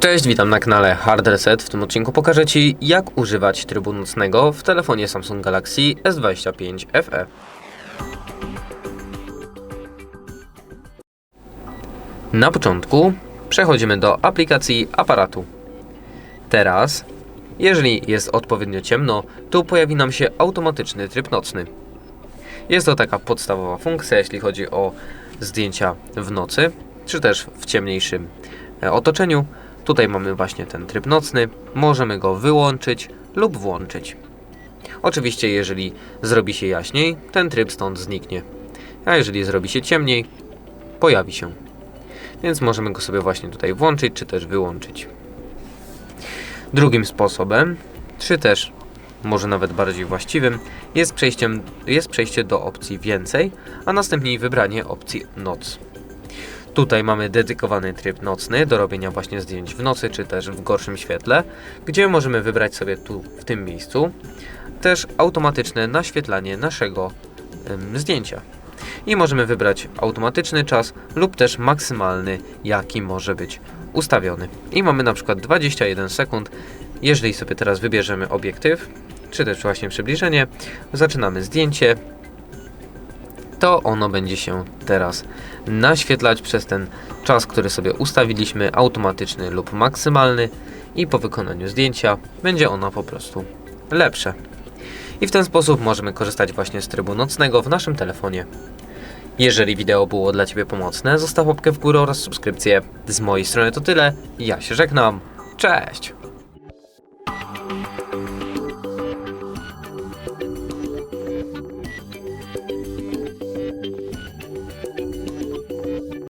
Cześć, witam na kanale Hard Reset. W tym odcinku pokażę Ci, jak używać trybu nocnego w telefonie Samsung Galaxy S25 FE. Na początku przechodzimy do aplikacji aparatu. Teraz, jeżeli jest odpowiednio ciemno, to pojawi nam się automatyczny tryb nocny. Jest to taka podstawowa funkcja, jeśli chodzi o zdjęcia w nocy, czy też w ciemniejszym e, otoczeniu. Tutaj mamy właśnie ten tryb nocny. Możemy go wyłączyć lub włączyć. Oczywiście, jeżeli zrobi się jaśniej, ten tryb stąd zniknie. A jeżeli zrobi się ciemniej, pojawi się. Więc możemy go sobie właśnie tutaj włączyć, czy też wyłączyć. Drugim sposobem, czy też może nawet bardziej właściwym, jest, przejściem, jest przejście do opcji więcej, a następnie wybranie opcji noc. Tutaj mamy dedykowany tryb nocny do robienia właśnie zdjęć w nocy czy też w gorszym świetle, gdzie możemy wybrać sobie tu w tym miejscu też automatyczne naświetlanie naszego ym, zdjęcia. I możemy wybrać automatyczny czas lub też maksymalny, jaki może być ustawiony. I mamy na przykład 21 sekund. Jeżeli sobie teraz wybierzemy obiektyw, czy też właśnie przybliżenie, zaczynamy zdjęcie, to ono będzie się teraz naświetlać przez ten czas, który sobie ustawiliśmy, automatyczny lub maksymalny i po wykonaniu zdjęcia będzie ono po prostu lepsze. I w ten sposób możemy korzystać właśnie z trybu nocnego w naszym telefonie. Jeżeli wideo było dla Ciebie pomocne, zostaw łapkę w górę oraz subskrypcję. Z mojej strony to tyle. Ja się żegnam. Cześć!